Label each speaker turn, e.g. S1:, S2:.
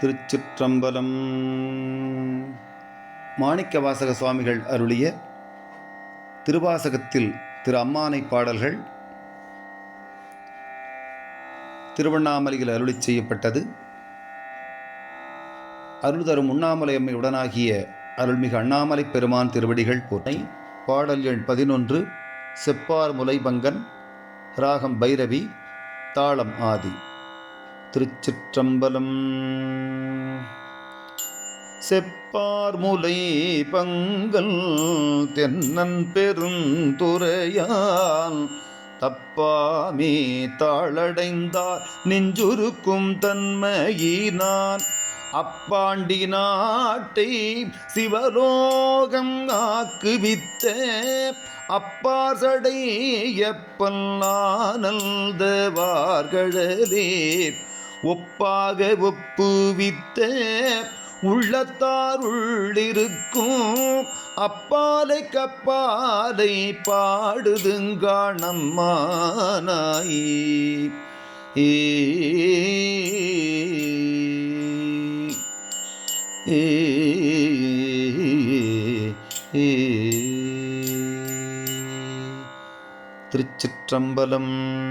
S1: திருச்சிற்றம்பலம். மாணிக்க வாசக சுவாமிகள் அருளிய திருவாசகத்தில் திரு அம்மானை பாடல்கள் திருவண்ணாமலையில் அருளிச் செய்யப்பட்டது. அருள் தரும் உண்ணாமலை அம்மை உடனாகிய அருள்மிகு அண்ணாமலை பெருமான் திருவடிகள் போட்டை பாடல் எண் பதினொன்று செப்பார் முலைபங்கன் ராகம் பைரவி தாளம் ஆதி. திருச்சிற்றம்பலம். செப்பார் முலை பங்கல் தென்னன் பெருந்துரையான். தப்பாமே தாளடைந்தார் நெஞ்சுருக்கும் தன்மையினான். அப்பாண்டி நாட்டை சிவலோகம் ஆக்குவித்த. அப்பார் சடையப்பல் ஆனல்தவார்களே ஒப்பாக ஒப்புவித்த உள்ளத்தாருள்ளிருக்கும் அப்பாலை கப்பாலை பாடுதுங்காணம்மானாய் ஏ. திருச்சிற்றம்பலம்